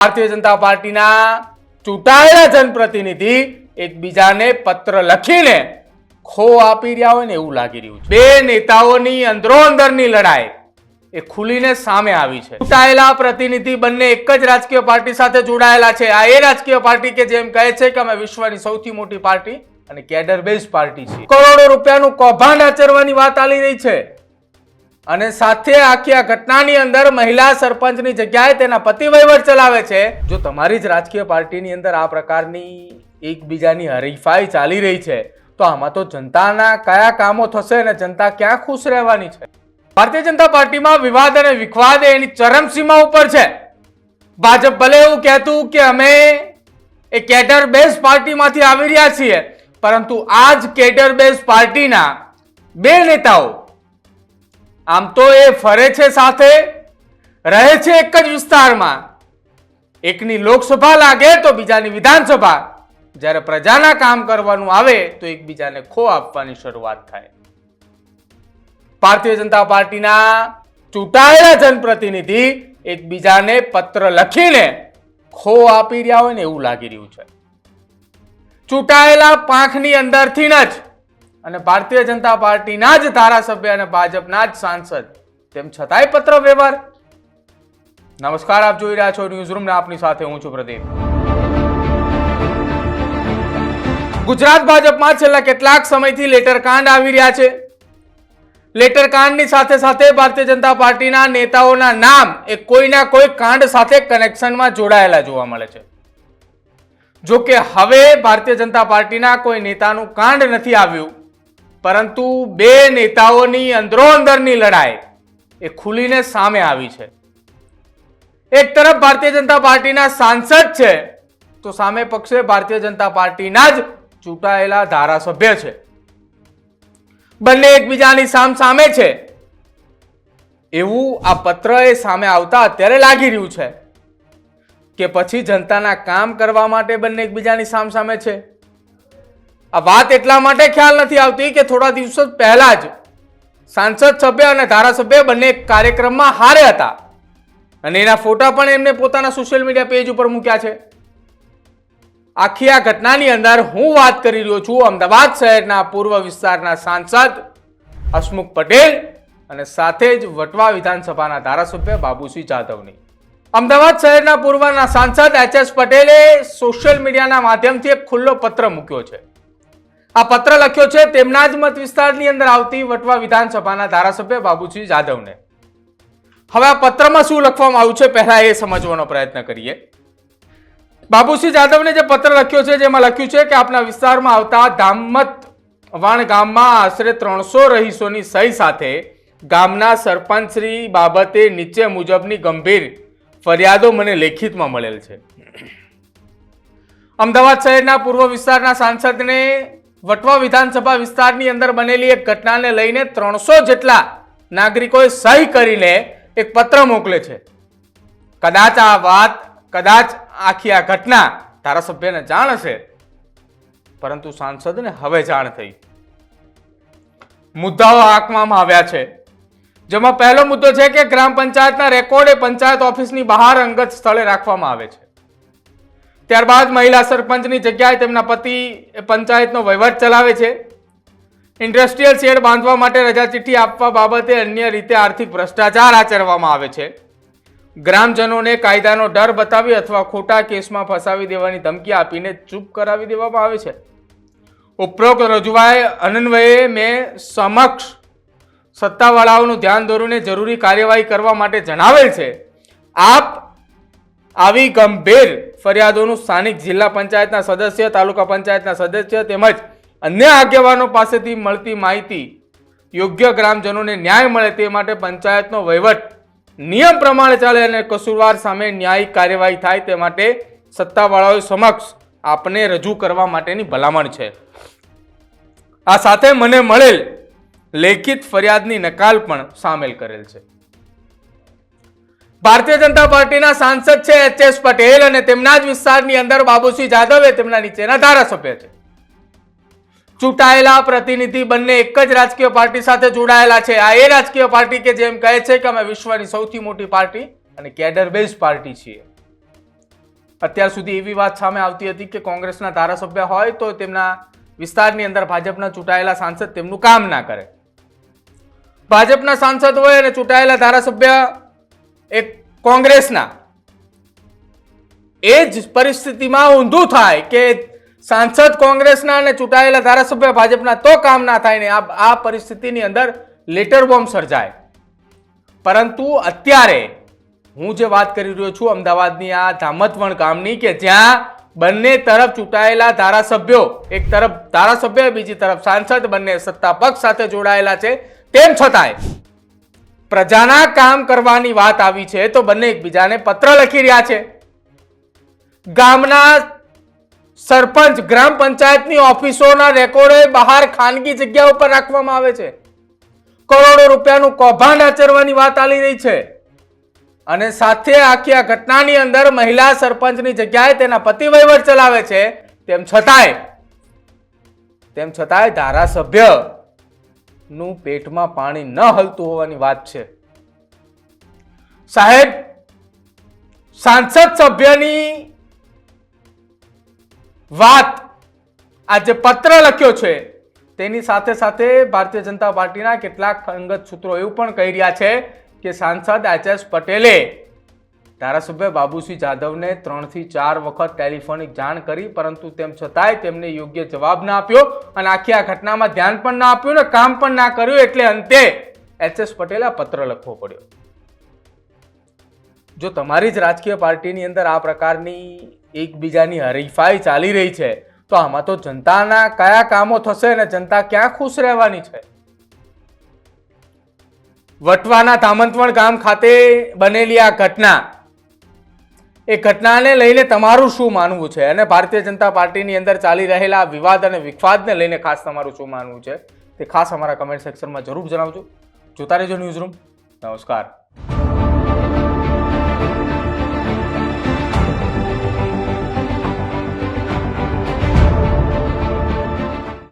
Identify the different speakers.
Speaker 1: ભારતીય જનતા પાર્ટીના ચૂંટાયેલા જનપ્રતિનિધિ એકબીજાને પત્ર લખીને ખો આપી રહ્યા હોય ને એવું લાગી રહ્યું છે. બે નેતાઓની અંદરો અંદરની લડાઈ એ ખુલીને સામે આવી છે. ચૂંટાયેલા પ્રતિનિધિ બંને એક જ રાજકીય પાર્ટી સાથે જોડાયેલા છે. આ એ રાજકીય પાર્ટી કે જેમ કહે છે કે અમે વિશ્વની સૌથી મોટી પાર્ટી અને કેડર બેઝ પાર્ટી છે કરોડો રૂપિયાનું કૌભાંડ આચરવાની વાત આવી રહી છે. અને સાથે આખી આ ઘટનાની અંદર મહિલા સરપંચની જગ્યાએ તેના પતિ વહીવટ ચલાવે છે. જો તમારી જ રાજકીય પાર્ટીની અંદર આ પ્રકારની એકબીજાની હરીફાઈ ચાલી રહી છે, તો આમાં તો જનતાના કયા કામો થશે અને જનતા ક્યાં ખુશ રહેવાની છે? ભારતીય જનતા પાર્ટીમાં વિવાદ અને વિખવાદ એની ચરમસીમા ઉપર છે. ભાજપ ભલે એવું કહેતું કે અમે એ કેડર બેઝ પાર્ટીમાંથી આવી રહ્યા છીએ, પરંતુ આ જ કેડર બેઝ પાર્ટીના બે નેતાઓ આમ તો એ ફરે છે સાથે, રહે છે એક જ વિસ્તારમાં. એકની લોકસભા લાગે તો બીજાની વિધાનસભા. જ્યારે પ્રજાના કામ કરવાનું આવે તો એકબીજાને ખો આપવાની શરૂઆત થાય. ભારતીય જનતા પાર્ટીના ચૂંટાયેલા જનપ્રતિનિધિ એકબીજાને પત્ર લખીને ખો આપી રહ્યા હોય ને એવું લાગી રહ્યું છે. ચૂંટાયેલા પાંખની અંદરથી જ અને ભારતીય જનતા પાર્ટીના જ ધારાસભ્ય અને ભાજપના જ સાંસદ. તેમ છતાંય પત્ર વ્યવહાર. નમસ્કાર, આપ જોઈ રહ્યા છો ન્યૂઝ રૂમ આપની સાથે હું છું પ્રદીપ. ગુજરાત ભાજપમાં છેલ્લા કેટલાક સમયથી લેટર કાંડ આવી રહ્યા છે. લેટર કાંડની સાથે સાથે ભારતીય જનતા પાર્ટીના નેતાઓના નામ એ કોઈના કોઈ કાંડ સાથે કનેક્શનમાં જોડાયેલા જોવા મળે છે. જો કે હવે ભારતીય જનતા પાર્ટીના કોઈ નેતાનું કાંડ નથી આવ્યું. પરંતુ બે નેતાઓની અંદરો અંદરની લડાઈ એ ખુલીને સામે આવી છે. એક તરફ ભારતીય જનતા પાર્ટીના સાંસદ છે, તો સામે પક્ષે ભારતીય જનતા પાર્ટીના જ ચૂંટાયેલા ધારાસભ્ય છે. બંને એકબીજાની સામ સામે છે. એવું આ પત્ર એ સામે આવતા અત્યારે લાગી રહ્યું છે કે પછી જનતાના કામ કરવા માટે બંને એકબીજાની સામ સામે છે. આ વાત એટલા માટે ખ્યાલ નથી આવતી કે થોડા દિવસો પહેલા જ સાંસદ સભ્ય અને ધારાસભ્ય બંને કાર્યક્રમમાં હારે હતા. અને એના ફોટા પણ એમને પોતાના સોશિયલ મીડિયા પેજ ઉપર મૂક્યા છે. આખી આ ઘટનાની અંદર હું વાત કરી રહ્યો છું અમદાવાદ શહેરના પૂર્વ વિસ્તારના સાંસદ હસમુખ પટેલ અને સાથે જ વટવા વિધાનસભાના ધારાસભ્ય બાબુસિંહ જાધવની. અમદાવાદ શહેરના પૂર્વના સાંસદ એચ એસ પટેલે સોશિયલ મીડિયાના માધ્યમથી એક ખુલ્લો પત્ર મૂક્યો છે. આ પત્ર લખ્યો છે, તેમના જ મત વિસ્તારની અંદર આવતી વટવા વિધાનસભાના ધારાસભ્ય બાબુજી જાદવને હવે આ પત્રમાં શું લખવામાં આવ્યું છે, પહેલા એ સમજવાનો પ્રયત્ન કરીએ. બાબુસિંહ જાદવને જે પત્ર લખ્યો છે, જેમાં લખ્યું છે કે આપના વિસ્તારમાં આવતા ધામમત વાણ ગામમાં આશરે ત્રણસો રહીશોની સહી સાથે ગામના સરપંચશ્રી બાબતે નીચે મુજબની ગંભીર ફરિયાદો મને લેખિતમાં મળેલ છે. અમદાવાદ શહેરના પૂર્વ વિસ્તારના સાંસદને વટવા વિધાનસભા વિસ્તારની અંદર બનેલી એક ઘટનાને લઈને ત્રણસો જેટલા નાગરિકોએ સહી કરીને એક પત્ર મોકલે છે. કદાચ આ વાત, કદાચ આખી આ ઘટના ધારાસભ્યને જાણ હશે, પરંતુ સાંસદને હવે જાણ થઈ. મુદ્દાઓ આંકવામાં આવ્યા છે. જેમાં પહેલો મુદ્દો છે કે ગ્રામ પંચાયતના રેકોર્ડ પંચાયત ઓફિસની બહાર અંગત સ્થળે રાખવામાં આવે છે. ત્યારબાદ મહિલા સરપંચની જગ્યાએ તેમના પતિ પંચાયતનો વહીવટ ચલાવે છે. ઇન્ડસ્ટ્રીયલ શેડ બાંધવા માટે રજા ચિઠ્ઠી આપવા બાબતે અન્ય રીતે આર્થિક ભ્રષ્ટાચાર આચરવામાં આવે છે. ગ્રામજનોને કાયદાનો ડર બતાવી અથવા ખોટા કેસમાં ફસાવી દેવાની ધમકી આપીને ચૂપ કરાવી દેવામાં આવે છે. ઉપરોક્ત રજૂઆત અનન્વયે મેં સમક્ષ સત્તાવાળાઓનું ધ્યાન દોરીને જરૂરી કાર્યવાહી કરવા માટે જણાવેલ છે. આપ આવી ગંભીર ફરિયાદોનું સ્થાનિક જિલ્લા પંચાયતના સદસ્ય, તાલુકા પંચાયતના સદસ્ય તેમજ અન્ય આગેવાનો પાસેથી મળતી માહિતી યોગ્ય ગ્રામજનોને ન્યાય મળે તે માટે પંચાયતનો વહીવટ નિયમ પ્રમાણે ચાલે અને કસૂરવાર સામે ન્યાયિક કાર્યવાહી થાય તે માટે સત્તાવાળાઓ સમક્ષ આપને રજૂ કરવા માટેની ભલામણ છે. આ સાથે મને મળેલ લેખિત ફરિયાદની નકાલ પણ સામેલ કરેલ છે. ભારતીય જનતા પાર્ટીના સાંસદ છે એચ એસ પટેલ અને તેમના જ વિસ્તારની અંદર બાબુસિંહ જાદવે તેમના નીચેના ધારાસભ્ય છે. ચૂંટાયેલા પ્રતિનિધિ બંને એક જ રાજકીય પાર્ટી સાથે જોડાયેલા છે. આ એ રાજકીય પાર્ટી કે જેમ કહે છે કે અમે વિશ્વની સૌથી મોટી પાર્ટી અને કેડર બેઝ પાર્ટી છીએ. અત્યાર સુધી એવી વાત સામે આવતી હતી કે કોંગ્રેસના ધારાસભ્ય હોય તો તેમના વિસ્તારની અંદર ભાજપના ચૂંટાયેલા સાંસદ તેમનું કામ ના કરે. ભાજપના સાંસદ હોય અને ચૂંટાયેલા ધારાસભ્ય એક કોંગ્રેસના. એ જ પરિસ્થિતિમાં ઊંધું થાય કે સાંસદ કોંગ્રેસના અને ચૂંટાયેલા ધારાસભ્ય ભાજપના તો કામ ના થાય ને આ પરિસ્થિતિની અંદર લેટર બોમ્બ સર્જાય. પરંતુ અત્યારે હું જે વાત કરી રહ્યો છું અમદાવાદની આ ધામતવણ ગામની કે જ્યાં બંને તરફ ચૂંટાયેલા ધારાસભ્યો, એક તરફ ધારાસભ્ય, બીજી તરફ સાંસદ બંને સત્તા પક્ષ સાથે જોડાયેલા છે, તેમ છતાંય પ્રજાના કામ કરવાની વાત આવી છે તો બંને એકબીજાને પત્ર લખી રહ્યા છે. ગામના સરપંચ, ગ્રામ પંચાયતની ઓફિસોના રેકોર્ડે બહાર ખાનગી જગ્યા ઉપર રાખવામાં આવે છે. કરોડો રૂપિયાનું કૌભાંડ આચરવાની વાત આવી રહી છે. અને સાથે આખી આ ઘટનાની અંદર મહિલા સરપંચની જગ્યાએ તેના પતિ વહીવટ ચલાવે છે. તેમ છતાંય તેમ છતાંય ધારાસભ્ય નું પેટમાં પાણી ન હલતું હોવાની વાત છે. સાહેબ, સાંસદ સભ્યની વાત આ જે પત્ર લખ્યો છે. તેની સાથે સાથે ભારતીય જનતા પાર્ટીના કેટલાક અંગત સૂત્રો એવું પણ કહી રહ્યા છે કે સાંસદ એચ પટેલે ધારાસભ્ય બાબુસિંહ જાધવને ત્રણથી ચાર વખત ટેલિફોનિક જાણ કરી, પરંતુ તેમ છતાંય તેમને યોગ્ય જવાબ ના આપ્યો અને આખી આ ઘટનામાં ધ્યાન પણ ના આપ્યું ને કામ પણ ના કર્યું, એટલે અંતે એચએસ પટેલે પત્ર લખવો પડ્યો. જો તમારી જ રાજકીય પાર્ટીની અંદર આ પ્રકારની એકબીજાની હરીફાઈ ચાલી રહી છે, તો આમાં તો જનતાના કયા કામો થશે અને જનતા ક્યાં ખુશ રહેવાની છે? વટવાના ધામંતવણ ગામ ખાતે બનેલી આ ઘટના એ ઘટનાને લઈને તમારું શું માનવું છે? અને ભારતીય જનતા પાર્ટીની અંદર ચાલી રહેલા વિવાદ અને વિખવાદને લઈને ખાસ તમારું શું માનવું છે? તે ખાસ અમારા કમેન્ટ સેક્શનમાં જરૂર જણાવજો. જોતા રહેજો ન્યૂઝ રૂમ નમસ્કાર.